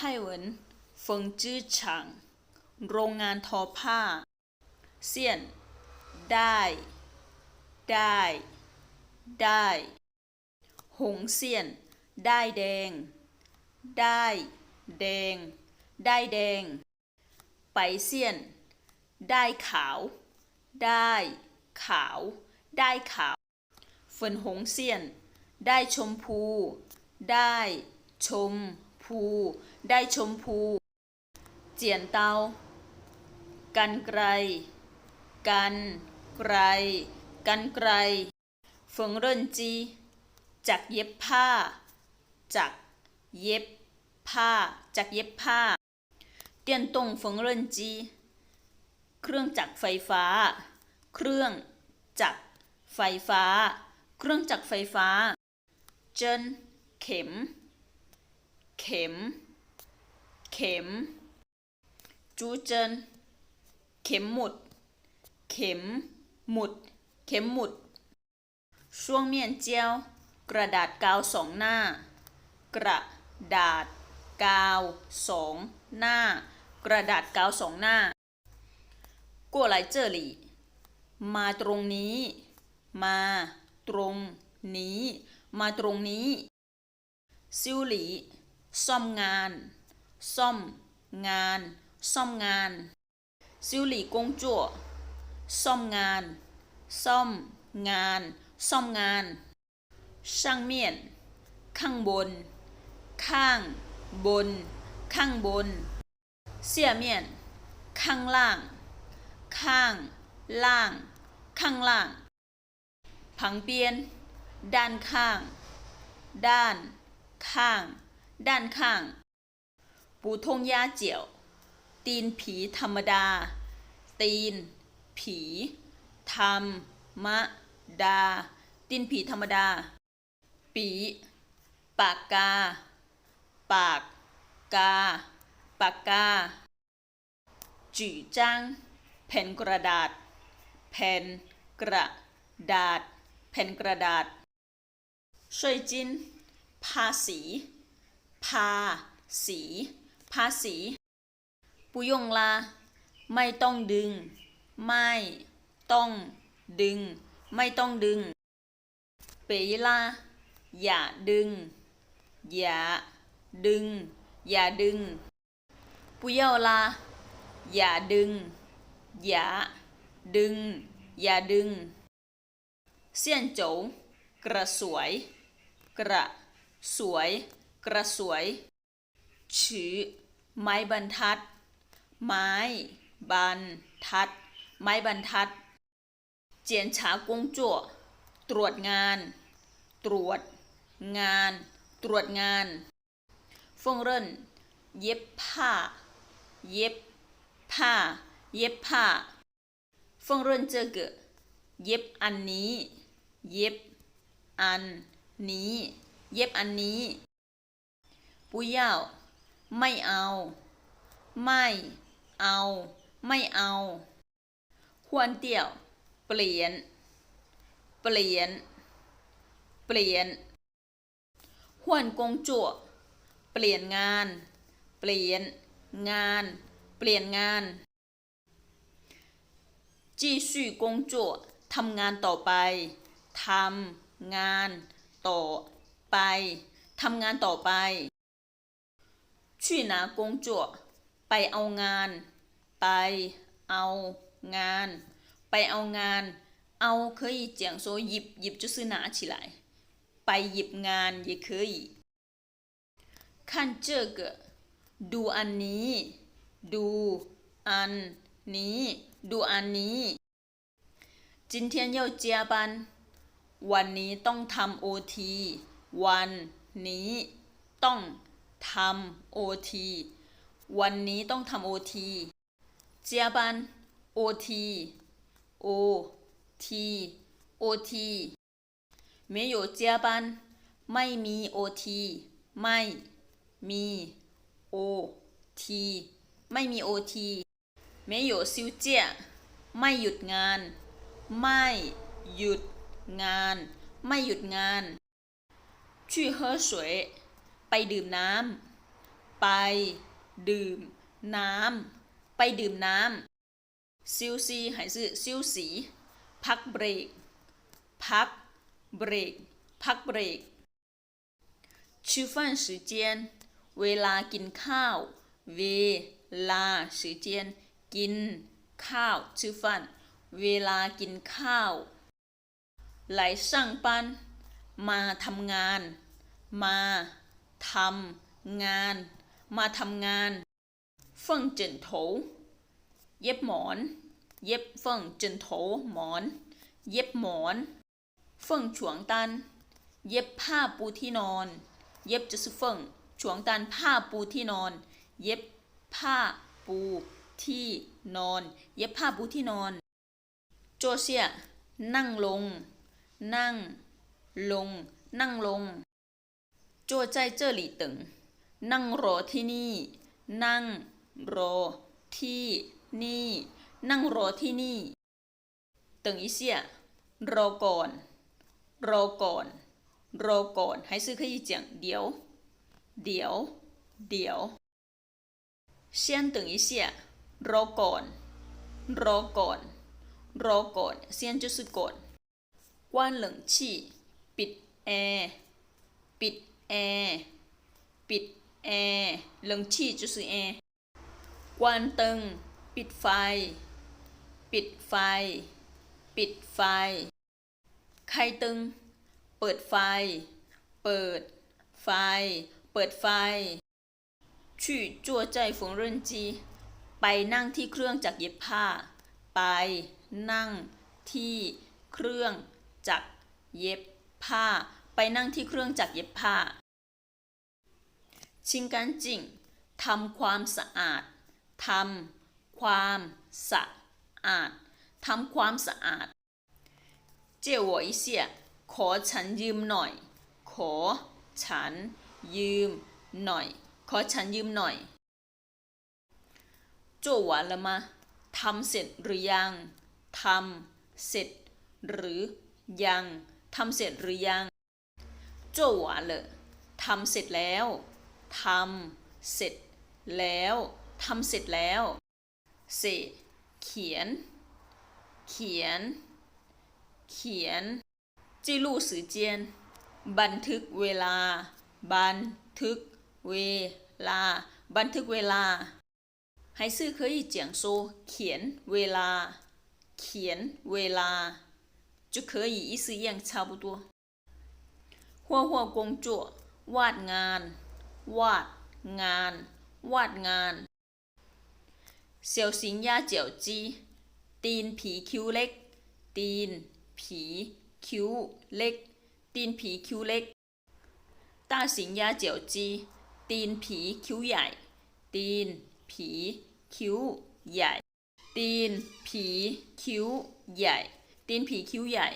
ไต้หวันเฟิงจื้อฉางโรงงานทอผ้าเซียน ได้ ได้ ได้ หงเซียน ได้แดง ได้ แดง ได้แดง ไปเซียน ได้ขาว ได้ ขาว ได้ขาวเฟินหงเซียน ได้ชมพู ได้ ชม พู ได้ชมพู เจียนเตา กันไกรกันไกรกันไกรเฟิงเรินจีจักเย็บผ้าจักเย็บผ้าจักเย็บผ้า เตียนตงเฟิงเรินจี เครื่องจักรไฟฟ้า เครื่องจักรไฟฟ้า เครื่องจักรไฟฟ้า เจินเข็ม เข็ม เข็ม จูเจิน เข็มหมุด เข็ม หมุด เข็มหมุด ช่วงเมียนเจียว กระดาษกาวสองหน้า กระดาษกาวสองหน้า กระดาษกาวสองหน้ากัวไหลเจอหลี่มาตรงนี้ มาตรงนี้ มาตรงนี้ซิวหลี ซ่อมงาน ซ่อม งาน ซ่อมงานซิวหลีกงจั่วซ่อมงาน ซ่อม งาน ซ่อมงาน ช่างเมียน ข้างบน ข้าง บน ข้างบน เสี่ยเมียน ข้างล่าง ข้าง ล่าง ข้างล่าง ผังเปียน ด้านข้าง ด้าน ข้าง ด้านข้าง ปูทงยาเจียว ตีนผีธรรมดา ตีน ผี ธรรมดา ตีนผีธรรมดา ปี ปากกา ปากกา ปากกาจื่อจ้างแผ่นกระดาษ แผ่นกระดาษ แผ่นกระดาษช่วยจินภาษี ภาษีภาษีปุยงลา ไม่ต้องดึง ไม่ต้องดึง ไม่ต้องดึง เปยลา อย่าดึง อย่าดึง อย่าดึง ปุเยาลา อย่าดึง อย่าดึง อย่าดึง เสี้ยนโจกระสวย กระสวย กระสวยชือไม้บรรทัด ไม้บรรทัด ไม้บรรทัด เจียนฉากงจั่วตรวจงาน ตรวจ งาน ตรวจงานฟงเรินเย็บผ้า เย็บผ้า เย็บผ้าฟงเรินเจอเกเย็บอันนี้ เย็บอันนี้ เย็บอันนี้ 不要ไม่เอา ไม่เอา ไม่เอาควรเดี่ยว เปลี่ยน เปลี่ยน เปลี่ยนควรกงจั่วเปลี่ยนงาน เปลี่ยน งาน เปลี่ยนงาน继续工作ทำงานต่อไปทำงานต่อไปทำงานต่อไป 去拿工作ไปเอางาน ไป เอา งาน ไปเอางาน เอา可以讲说หยิบหยิบ就是拿起来ไปหยิบงาน也可以看这个ดูอันนี้ ดู อัน นี้ ดูอันนี้今天要加班วันนี้ต้องทำโอที วันนี้ ต้อง ทำโอที วันนี้ต้องทำโอที加班โอทีโอทีโอที没有加班ไม่มีโอทีไม่ มีโอทีไม่มีโอที没有休假ไม่หยุดงาน ไม่หยุดงาน ไม่หยุดงาน去喝水ไป ไปดื่มน้ำ ไปดื่มน้ำ ไปดื่มน้ำซิวซีหายซื่อซิวสี พักเบรก พักเบรก พักเบรกชื่อฟัเวลากินข้าว เวลาสื่อเจียน กิน ข้าวชื่อฟัน เวลากินข้าว ไหลสั่งปัน มาทำงาน มา ทำงาน มาทำงานเฟิ่งเจินโถเย็บหมอน เย็บเฟิ่งเจินโถหมอน เย็บหมอนเฟิ่งฉวงตัน เย็บผ้าปูที่นอน เย็บจะ是เฟิ่งฉวงตันผ้าปูที่นอน เย็บผ้าปูที่นอน เย็บผ้าปูที่นอน โจเซียนั่งลง นั่งลง นั่งลง จวใจเจอหลีตึง นั่งรอที่นี่ นั่งรอที่นี่ นั่งรอที่นี่ ตึงอีเสียรอก่อน รอก่อน รอก่อนให้ซื้อขยี้เจียงเดี๋ยว เดี๋ยว เดี๋ยวเซียนตึงอีเสียรอก่อน รอก่อน รอก่อนเซียนจุดสุดก่อนกว้นเหลิงชี่ ปิดแอร์ ปิด แอร์ ปิดแอร์冷气就是แอร์关灯ปิดไฟ ปิดไฟ ปิดไฟ开灯เปิดไฟ เปิด ไฟ เปิดไฟ去坐在缝纫机ไปนั่งที่เครื่องจักรเย็บผ้า ไป นั่ง ที่เครื่องจักรเย็บผ้า ไปนั่งที่เครื่องจักรเย็บผ้า ชิงการจิงทำความสะอาดทำความสะอาดทำความสะอาด เจ้วอีเสียขอฉันยืมหน่อย ขอฉันยืมหน่อย ขอฉันยืมหน่อยจวหวานละมาทำเสร็จหรือยังทำเสร็จหรือยังทำเสร็จหรือยัง 做完了ทำเสร็จแล้ว ทำ เสร็จ แล้ว ทำเสร็จแล้วเสเขียน เขียน เขียน记录时间บันทึกเวลา บันทึก เวลา บันทึกเวลา还是可以讲说เขียน เวลา เขียน เวลา就可以意思一样差不多 หัวหัวกงจั่ววาดงาน วาดงาน วาดงาน เสี่ยวสิงยาเจียวจี ตีนผีคิ้วเล็ก ตีน ผีคิ้วเล็ก ตีนผีคิ้วเล็กตาสิงยาเจียวจี ตีนผีคิ้วใหญ่ ตีน ผีคิ้วใหญ่ ตีน ผีคิ้วใหญ่ ตีนผีคิ้วใหญ่